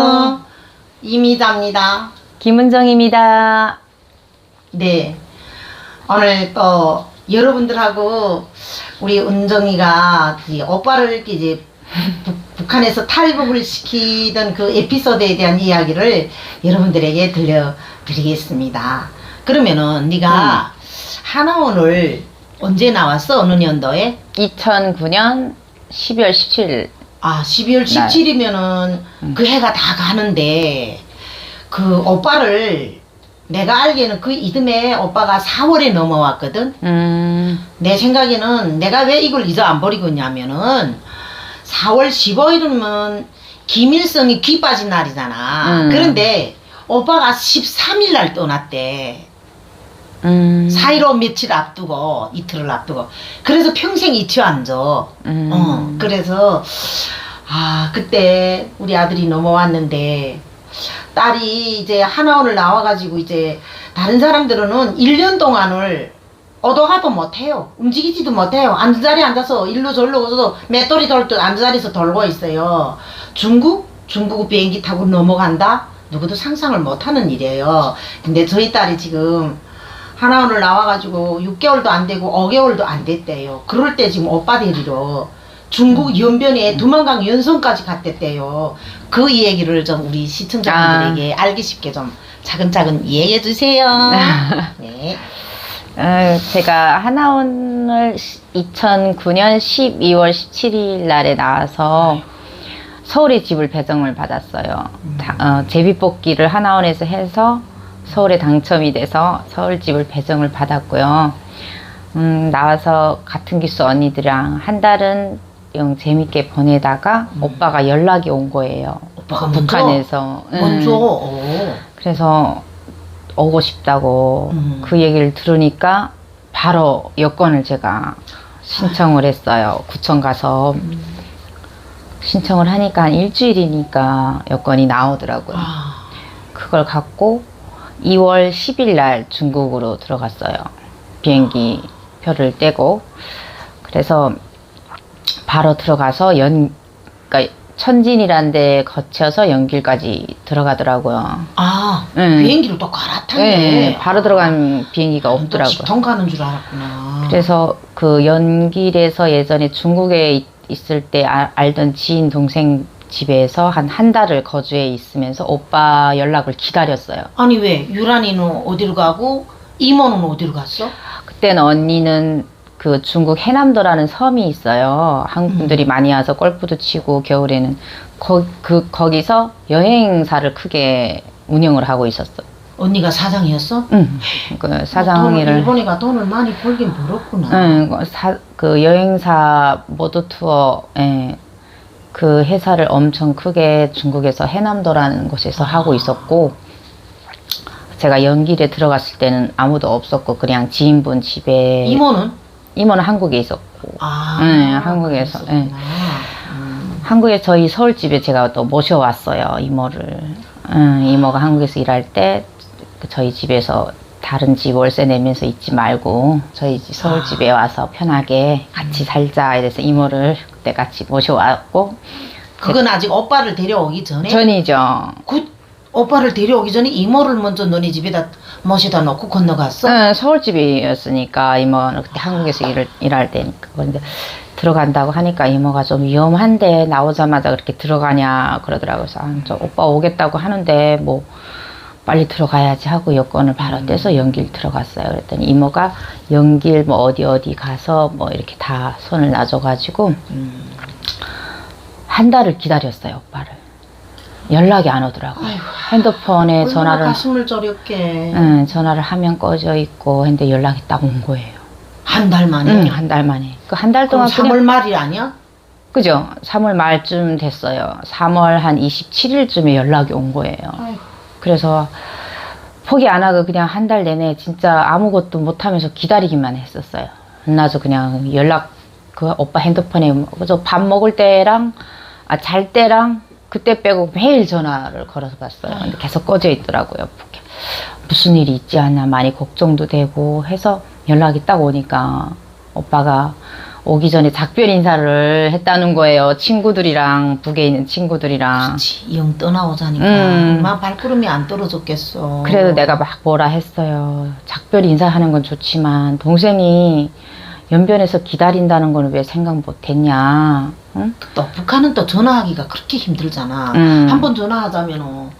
안녕하세요. 이미자입니다. 김은정입니다. 네. 오늘 또 여러분들하고 우리 은정이가 이 오빠를 이제 북- 북한에서 탈북을 시키던 그 에피소드에 대한 이야기를 여러분들에게 들려드리겠습니다. 그러면은 네가 하나원을 언제 나왔어? 어느 년도에? 2009년 12월 17일. 아, 12월 17일이면은 그 해가 다 가는데 그 오빠를 내가 알기에는 그 이듬해 오빠가 4월에 넘어왔거든. 음, 내 생각에는 내가 왜 이걸 잊어 안 버리고 있냐면은 4월 15일이면 김일성이 귀 빠진 날이잖아. 음. 그런데 오빠가 13일 날 떠났대. 음, 사이로 며칠 앞두고 이틀을 앞두고 그래서 평생 잊혀 앉아. 음. 어, 그래서, 아, 그때 우리 아들이 넘어왔는데, 딸이 이제 하나원을 나와가지고 이제 다른 사람들은 1년 동안을 얻어가도 못해요. 움직이지도 못해요. 앉은 자리에 앉아서 일로 절로 가서 맷돌이 돌듯 앉은 자리에서 돌고 있어요. 중국? 중국 비행기 타고 넘어간다? 누구도 상상을 못하는 일이에요. 근데 저희 딸이 지금 하나원을 나와가지고 6개월도 안 되고 5개월도 안 됐대요. 그럴 때 지금 오빠 데리러 중국 연변에 두만강 연성까지 갔댔대요. 그 얘기를 좀 우리 시청자분들에게 알기 쉽게 좀 차근차근 이해해 주세요. 네. 어, 제가 하나원을 2009년 12월 17일 날에 나와서 서울에 집을 배정을 받았어요. 다- 어, 제비뽑기를 하나원에서 해서 서울에 당첨이 돼서 서울 집을 배정을 받았고요. 음, 나와서 같은 기수 언니들이랑 한 달은 영 재밌게 보내다가 오빠가 연락이 온 거예요. 오빠가 먼저 북한에서. 음. 먼저 오. 그래서 오고 싶다고 음. 그 얘기를 들으니까 바로 여권을 제가 신청을 했어요. 구청 가서 신청을 하니까 한 일주일이니까 여권이 나오더라고요. 아, 그걸 갖고 2월 10일 날 중국으로 들어갔어요. 비행기 표를 떼고 그래서 바로 들어가서 연 그러니까 천진이란 데 거쳐서 연길까지 들어가더라고요. 아 음. 비행기를 또 갈아탔네. 네, 바로 들어간 비행기가 또 없더라고요. 직통 가는 줄 알았구나. 그래서 그 연길에서 예전에 중국에 있- 있을 때 아- 알던 지인 동생 집에서 한 한 달을 거주해 있으면서 오빠 연락을 기다렸어요. 아니 왜 유란이는 어디로 가고 이모는 어디로 갔어? 그때는 언니는 그 중국 해남도라는 섬이 있어요. 한국 분들이 많이 와서 골프도 치고 겨울에는 거, 그 거기서 여행사를 크게 운영을 하고 있었어. 언니가 사장이었어? 응. 그 돈을, 사장이를 일본이가 돈을 많이 벌긴 벌었구나. 응, 그 사, 그 여행사 모드 투어, 예, 그 회사를 엄청 크게 중국에서 해남도라는 곳에서 하고 있었고, 제가 연길에 들어갔을 때는 아무도 없었고, 그냥 지인분 집에, 이모는? 이모는 한국에 있었고, 아, 네, 한국에서, 그랬었구나. 음. 한국에 저희 서울집에 제가 또 모셔왔어요, 이모를. 응, 이모가 한국에서 일할 때, 그 저희 집에서 다른 집 월세 내면서 있지 말고, 저희 집 서울집에 와서 편하게 같이 살자, 이래서 이모를 그 때 같이 모셔왔고, 그건 아직 오빠를 데려오기 전에 전이죠. 그 오빠를 데려오기 전에 이모를 먼저 너네 집에다 모셔다 놓고 건너갔어? 응, 서울집이었으니까 이모는 그때 한국에서 일을, 일할 때니까. 근데 들어간다고 하니까 이모가 좀 위험한데 나오자마자 그렇게 들어가냐 그러더라고요. 그래서 아, 저 오빠 오겠다고 하는데 뭐 빨리 들어가야지 하고 여권을 바로 떼서 연길 들어갔어요. 그랬더니 이모가 연길 뭐 어디 어디 가서 뭐 이렇게 다 손을 놔줘가지고 한 달을 기다렸어요, 오빠를. 연락이 안 오더라고요. 아이고, 핸드폰에 얼마나 전화를 가슴을 저렸게 응, 전화를 하면 꺼져 있고 했는데 연락이 딱 온 거예요. 한 달 만에 응, 한 달 만에. 그 한 달 그럼 동안 3월 그냥 말이 아니야? 그죠? 3월 말쯤 됐어요. 3월 한 27일쯤에 연락이 온 거예요. 아이고. 그래서 포기 안 하고 그냥 한 달 내내 진짜 아무것도 못 하면서 기다리기만 했었어요. 나서 그냥 연락 그 오빠 핸드폰에 그저 밥 먹을 때랑 아, 잘 때랑 그때 빼고 매일 전화를 걸어서 봤어요. 근데 계속 꺼져 있더라고요. 무슨 일이 있지 않나 많이 걱정도 되고 해서 연락이 딱 오니까 오빠가 오기 전에 작별 인사를 했다는 거예요. 친구들이랑 북에 있는 친구들이랑. 그렇지 영 떠나오자니까 음. 얼마나 발걸음이 안 떨어졌겠어. 그래도 내가 막 뭐라 했어요. 작별 인사하는 건 좋지만 동생이 연변에서 기다린다는 건왜 생각 못 했냐. 응? 또 북한은 또 전화하기가 그렇게 힘들잖아. 음. 한번 전화하자면은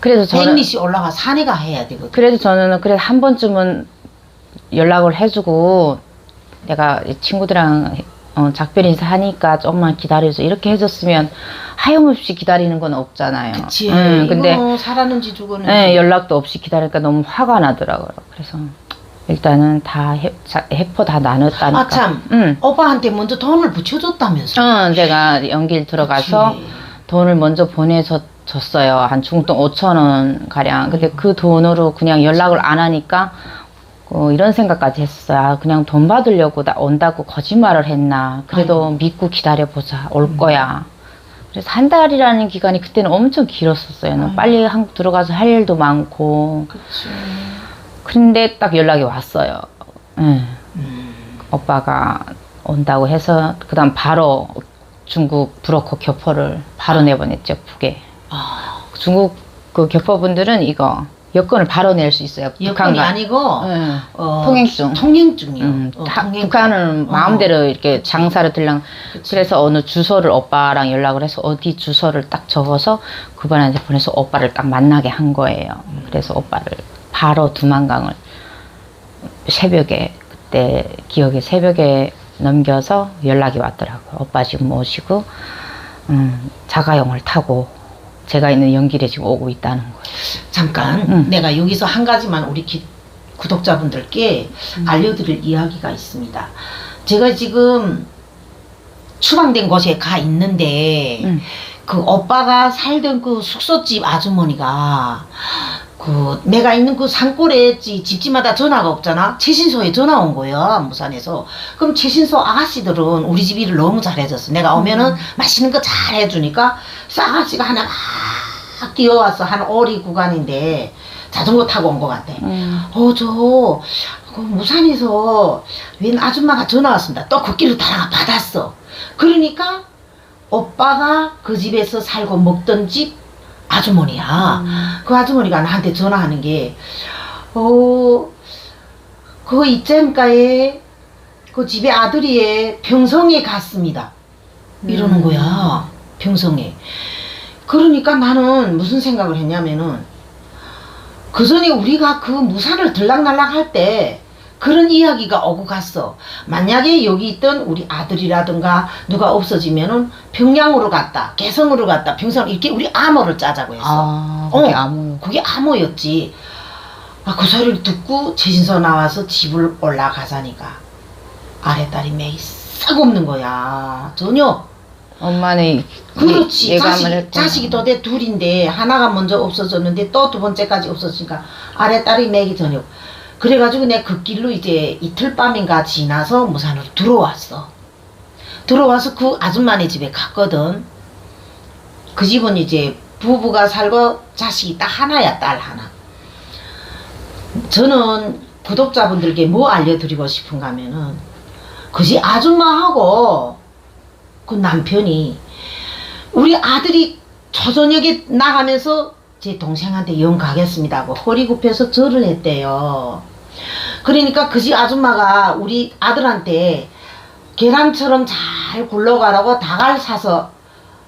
그래서 저는 백리씨 올라가 산에가 해야 되거든. 그래도 저는 그래 한 번쯤은 연락을 해주고 내가 이 친구들이랑 어, 작별 인사하니까 조금만 기다려줘 이렇게 해줬으면 하염없이 기다리는 건 없잖아요. 그치. 음, 근데 살았는지 죽었는지. 네, 연락도 없이 기다리니까 너무 화가 나더라고요. 그래서 일단은 다 해, 자, 해포 다 나눴다니까. 아, 참. 응. 오빠한테 먼저 돈을 붙여줬다면서. 어, 제가 연길 들어가서 그치. 돈을 먼저 보내줬어요. 한 중동 5천 원 가량. 근데 그 돈으로 그냥 연락을 안 하니까 어, 이런 생각까지 했어요. 아, 그냥 돈 받으려고 나 온다고 거짓말을 했나. 그래도 믿고 기다려보자. 올 거야. 그래서 한 달이라는 기간이 그때는 엄청 길었었어요. 너 빨리 한국 들어가서 할 일도 많고. 그치. 근데 딱 연락이 왔어요. 예. 음. 오빠가 온다고 해서 그다음 바로 중국 브로커 교포를 바로 내보냈죠 북에. 아, 중국 그 교포분들은 이거 여권을 바로 낼 수 있어요. 여건이 북한과. 아니고 예. 어, 통행증. 통행증이요. 음, 어, 다- 통행증. 북한은 어. 마음대로 이렇게 장사를 들랑. 그래서 어느 주소를 오빠랑 연락을 해서 어디 주소를 딱 적어서 그분한테 보내서 오빠를 딱 만나게 한 거예요. 그래서 오빠를 바로 두만강을 새벽에 그때 기억에 새벽에 넘겨서 연락이 왔더라고요. 오빠 지금 오시고 음, 자가용을 타고 제가 있는 연길에 지금 오고 있다는 거예요. 잠깐 음. 내가 여기서 한 가지만 우리 기- 구독자분들께 알려드릴 이야기가 있습니다. 제가 지금 추방된 곳에 가 있는데 음. 그 오빠가 살던 그 숙소집 아주머니가 그 내가 있는 그 산골에 지- 집집마다 전화가 없잖아. 최신소에 전화 온 거야 무산에서. 그럼 최신소 아가씨들은 우리 집 일을 너무 잘해줬어. 내가 오면은 맛있는 거 잘 해주니까 그 아가씨가 하나 막 뛰어왔어. 한 오리 구간인데 자전거 타고 온 것 같아. 음. 어, 저, 그 무산에서 웬 아줌마가 전화 왔습니다. 또그 길로 다가 받았어. 그러니까 오빠가 그 집에서 살고 먹던 집 아주머니야. 그 아주머니가 나한테 전화하는 게, 어, 그 이젠가에 그 집에 아들이 평성에 갔습니다. 이러는 거야. 평성에. 그러니까 나는 무슨 생각을 했냐면은, 그 전에 우리가 그 무산을 들락날락 할 때 그런 이야기가 오고 갔어. 만약에 여기 있던 우리 아들이라든가 누가 없어지면은 평양으로 갔다, 개성으로 갔다, 평성 이렇게 우리 암호를 짜자고 했어. 아, 그게 어. 아무 그게 암호였지. 아, 그 소리를 듣고 최신서 나와서 집을 올라가자니까 아래딸이 맥이 싹 없는 거야. 전혀. 엄마는 그렇지. 예- 자식. 자식이 도대 둘인데 하나가 먼저 없어졌는데 또 두 번째까지 없어지니까 아래딸이 맥이 전혀. 그래가지고 내가 그 길로 이제 이틀 밤인가 지나서 무산으로 들어왔어. 들어와서 그 아줌마네 집에 갔거든. 그 집은 이제 부부가 살고 자식이 딱 하나야, 딸 하나. 저는 구독자분들께 뭐 알려드리고 싶은가 하면은, 그지 아줌마하고 그 남편이 우리 아들이 초저녁에 나가면서 제 동생한테 영 가겠습니다 하고 허리 굽혀서 절을 했대요. 그러니까 그지 아줌마가 우리 아들한테 계란처럼 잘 굴러가라고 닭알 사서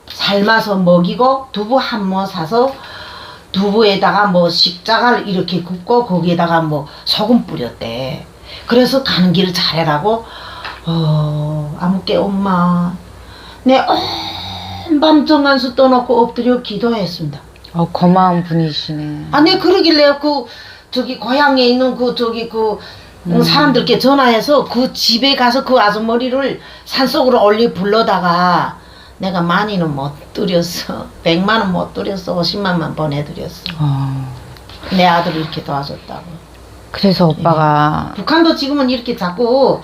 삶아서 먹이고 두부 한 모 사서 두부에다가 뭐 식자갈 이렇게 굽고 거기에다가 뭐 소금 뿌렸대. 그래서 가는 길을 잘해라고 어 아무개 엄마 내 온밤 정한수 떠놓고 엎드려 기도했습니다. 어, 고마운 분이시네. 아, 네 그러길래 그 저기 고향에 있는 그 저기 그 음. 사람들께 전화해서 그 집에 가서 그 아주머니를 산속으로 올리 불러다가 내가 많이는 못 드렸어. 백만 원 못 드렸어. 오십만만 보내드렸어. 어, 내 아들 이렇게 도와줬다고. 그래서 오빠가 북한도 지금은 이렇게 자꾸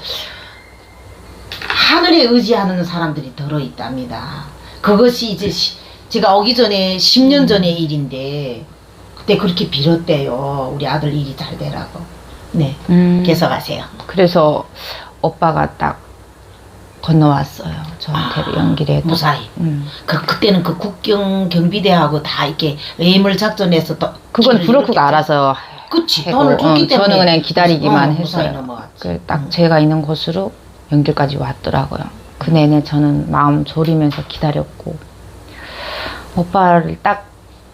하늘에 의지하는 사람들이 들어있답니다. 그것이 이제 시- 제가 오기 전에 10년 전의 일인데 그때 그렇게 빌었대요. 우리 아들 일이 잘 되라고. 네. 음, 계속 하세요. 그래서 오빠가 딱 건너왔어요. 저한테로 연기를 해도. 무사히. 음. 그 그때는 그 국경 경비대하고 다 이렇게 외물 작전에서 또 그건 브로커가 알아서 그치 해고, 돈을 줬기 어, 때문에 저는 그냥 기다리기만 어, 무사히 했어요. 넘어갔지. 그딱 음. 제가 있는 곳으로 연결까지 왔더라고요. 그 내내 저는 마음 졸이면서 기다렸고 오빠를 딱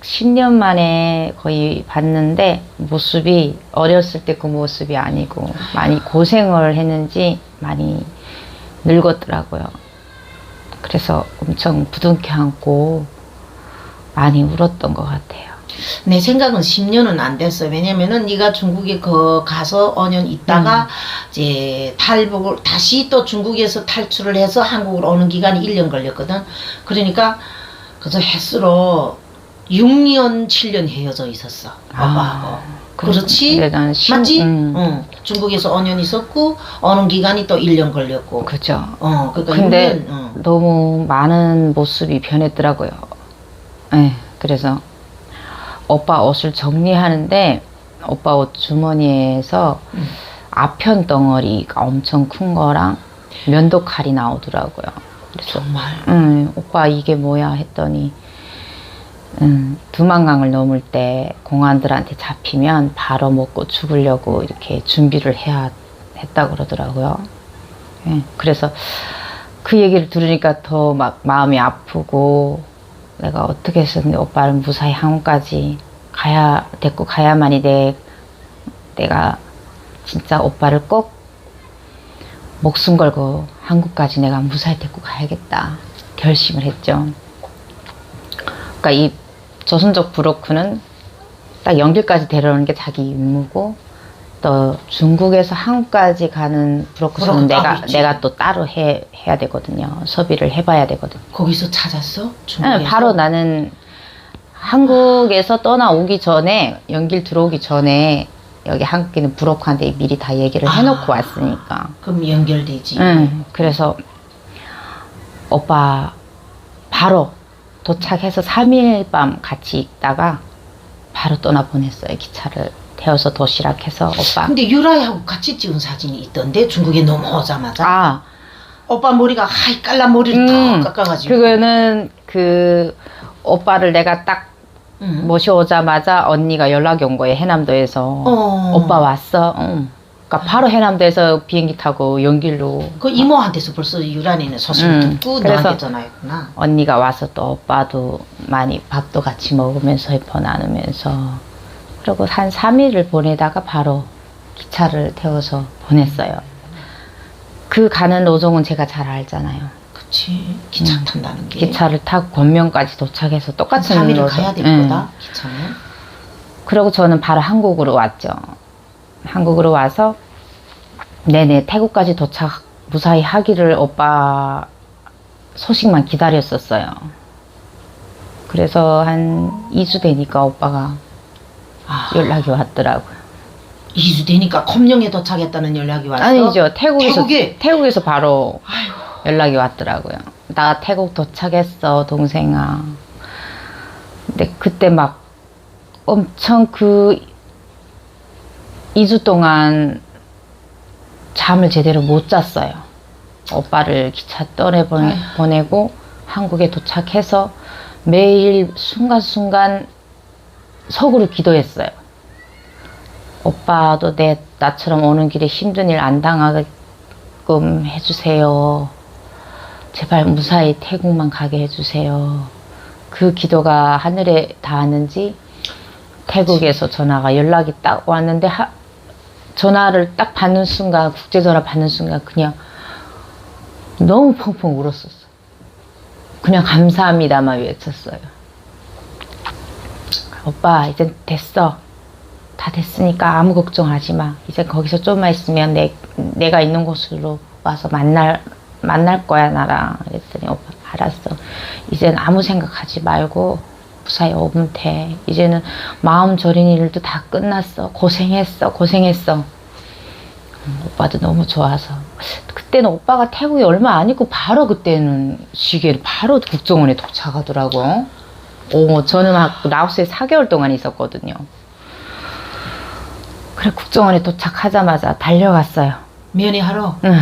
10년 만에 거의 봤는데 모습이 어렸을 때 그 모습이 아니고 많이 고생을 했는지 많이 늙었더라고요. 그래서 엄청 부둥켜 안고 많이 울었던 것 같아요. 내 생각은 10년은 안 됐어요. 왜냐면은 네가 중국에 그 가서 5년 음. 있다가 이제 탈북을 다시 또 중국에서 탈출을 해서 한국으로 오는 기간이 1년 걸렸거든. 그러니까 그래서 횟수로 6년 7년 헤어져 있었어. 오빠하고. 그렇지? 근데 난 신- 맞지? 음. 응. 중국에서 5년 있었고 오는 기간이 또 1년 걸렸고. 그죠. 어, 그러니까 근데 6년. 응. 너무 많은 모습이 변했더라고요. 예, 그래서 오빠 옷을 정리하는데 오빠 옷 주머니에서 음. 아편 덩어리가 엄청 큰 거랑 면도 칼이 나오더라고요. 그래서 정말. 음, 오빠 이게 뭐야 했더니 음, 두만강을 넘을 때 공안들한테 잡히면 바로 먹고 죽으려고 이렇게 준비를 해야 했다 그러더라고요. 예, 그래서 그 얘기를 들으니까 더 막 마음이 아프고 내가 어떻게 했었는데 오빠를 무사히 한국까지 가야 데리고 가야만이 내 내가 진짜 오빠를 꼭 목숨 걸고 한국까지 내가 무사히 데리고 가야겠다 결심을 했죠. 그러니까 이 조선족 브로크는 딱 연길까지 데려오는 게 자기 임무고 또 중국에서 한국까지 가는 브로크는 브로커 따로 내가 있지. 내가 또 따로 해 해야 되거든요. 소비를 해봐야 되거든. 거기서 찾았어? 중국에서? 네, 바로 나는 한국에서 떠나오기 전에 연길 들어오기 전에 여기 한국에 있는 브로커한테 미리 다 얘기를 해놓고 아. 왔으니까. 그럼 연결되지. 응, 그래서 오빠 바로 도착해서 3일 밤 같이 있다가 바로 떠나 보냈어요. 기차를 태워서 도시락해서 오빠. 근데 유라이하고 같이 찍은 사진이 있던데 중국에 넘어오자마자 아, 오빠 머리가 하이 깔란 머리를 음, 더 깎아가지고 그거는 그 오빠를 내가 딱 응. 모셔오자마자 언니가 연락이 온 거예요. 해남도에서. 어. 오빠 왔어. 응. 그러니까 바로 해남도에서 비행기 타고 연길로 그 이모한테서 벌써 유란이는 소식 을 음, 듣고 그래서- 너한테 전화했구나 언니가 와서 또 오빠도 많이 밥도 같이 먹으면서 해퍼 나누면서 그리고 한 3일을 보내다가 바로 기차를 태워서 보냈어요. 그 가는 노정은 제가 잘 알잖아요. 그치 기차 음. 탄다는 게 기차를 타고 권명까지 도착해서 똑같은 3일을 노선. 가야 될 응. 거다 기차는 그리고 저는 바로 한국으로 왔죠. 한국으로 와서 네네 태국까지 도착 무사히 하기를 오빠 소식만 기다렸었어요. 그래서 한 2주 되니까 오빠가 아, 연락이 왔더라고요. 2주 되니까 컴령에 도착했다는 연락이 왔어 아니죠. 태국에서 태국에? 태국에서 바로 아이고 연락이 왔더라고요. 나 태국 도착했어, 동생아. 근데 그때 막 엄청 그 2주 동안 잠을 제대로 못 잤어요. 오빠를 기차 떠내 보내. 보내고 한국에 도착해서 매일 순간순간 속으로 기도했어요. 오빠도 내 나처럼 오는 길에 힘든 일 안 당하게끔 해주세요. 제발 무사히 태국만 가게 해주세요. 그 기도가 하늘에 닿았는지 태국에서 전화가 연락이 딱 왔는데 하- 전화를 딱 받는 순간 국제 전화 받는 순간 그냥 너무 펑펑 울었었어. 그냥 감사합니다만 외쳤어요. 오빠 이제 됐어. 다 됐으니까 아무 걱정하지 마. 이제 거기서 좀만 있으면 내 내가 있는 곳으로 와서 만날 만날 거야 나랑. 그랬더니 오빠 알았어. 이젠 아무 생각하지 말고 무사히 오면 돼. 이제는 마음 졸인 일도 다 끝났어. 고생했어. 고생했어. 음, 오빠도 너무 좋아서 그때는 오빠가 태국에 얼마 안 있고 바로 그때는 시계를 바로 국정원에 도착하더라고. 오, 저는 막 라오스에 4개월 동안 있었거든요. 그래 국정원에 도착하자마자 달려갔어요. 면회하러 음.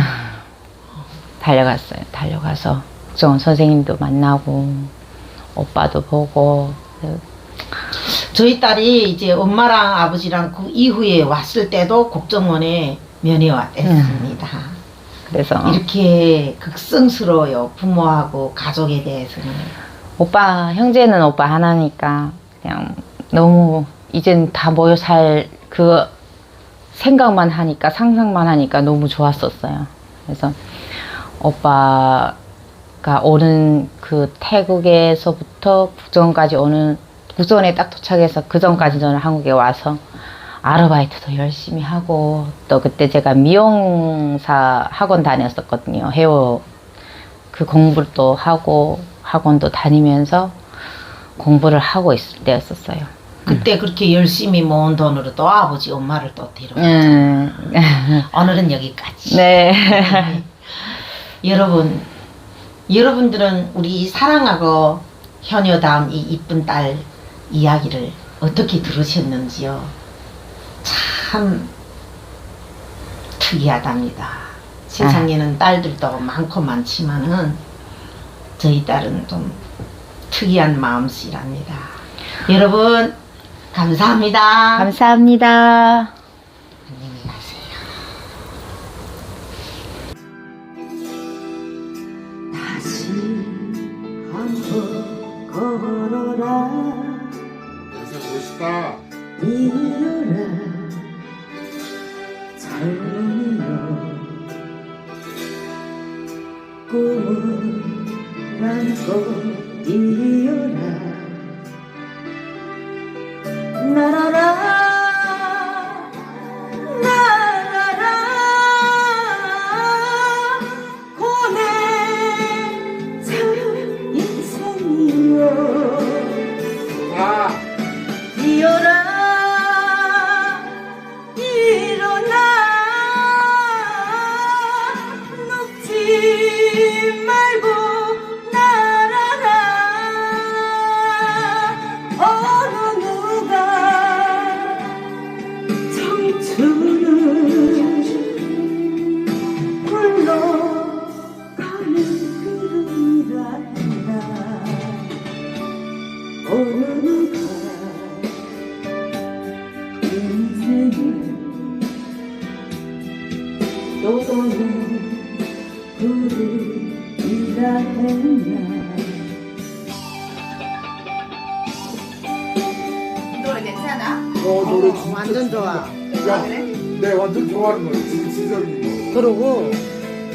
달려갔어요. 달려가서 국정원 선생님도 만나고 오빠도 보고 저희 딸이 이제 엄마랑 아버지랑 그 이후에 왔을 때도 국정원에 면회왔댔습니다. 그래서 이렇게 극성스러워요. 부모하고 가족에 대해서는. 오빠 형제는 오빠 하나니까 그냥 너무 이젠 다 모여 살 그 생각만 하니까 상상만 하니까 너무 좋았었어요. 그래서 오빠가 오는 그 태국에서부터 국정까지 오는 국정원에 딱 도착해서 그 전까지 저는 한국에 와서 아르바이트도 열심히 하고 또 그때 제가 미용사 학원 다녔었거든요. 헤어 그 공부를 또 하고 학원도 다니면서 공부를 하고 있을 때였었어요. 그때 그렇게 열심히 모은 돈으로 또 아버지 엄마를 또 데려. 음, 오늘은 여기까지. 네. 여러분, 여러분들은 우리 사랑하고 현여 다음 이 이쁜 딸 이야기를 어떻게 들으셨는지요? 참 특이하답니다. 세상에는 딸들도 많고 많지만은 저희 딸은 좀 특이한 마음씨랍니다. 여러분, 감사합니다. 감사합니다. 있다. 이어라 젊은이여 꿈을 안고 어, 노래 진짜 완전 좋아. 야, 네, 완전 좋아하는 노래. 진시절이 그러고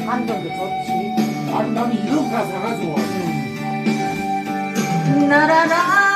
완전도 좋지. 아니, 나는 이런 가사가 좋아. 날아라 날아라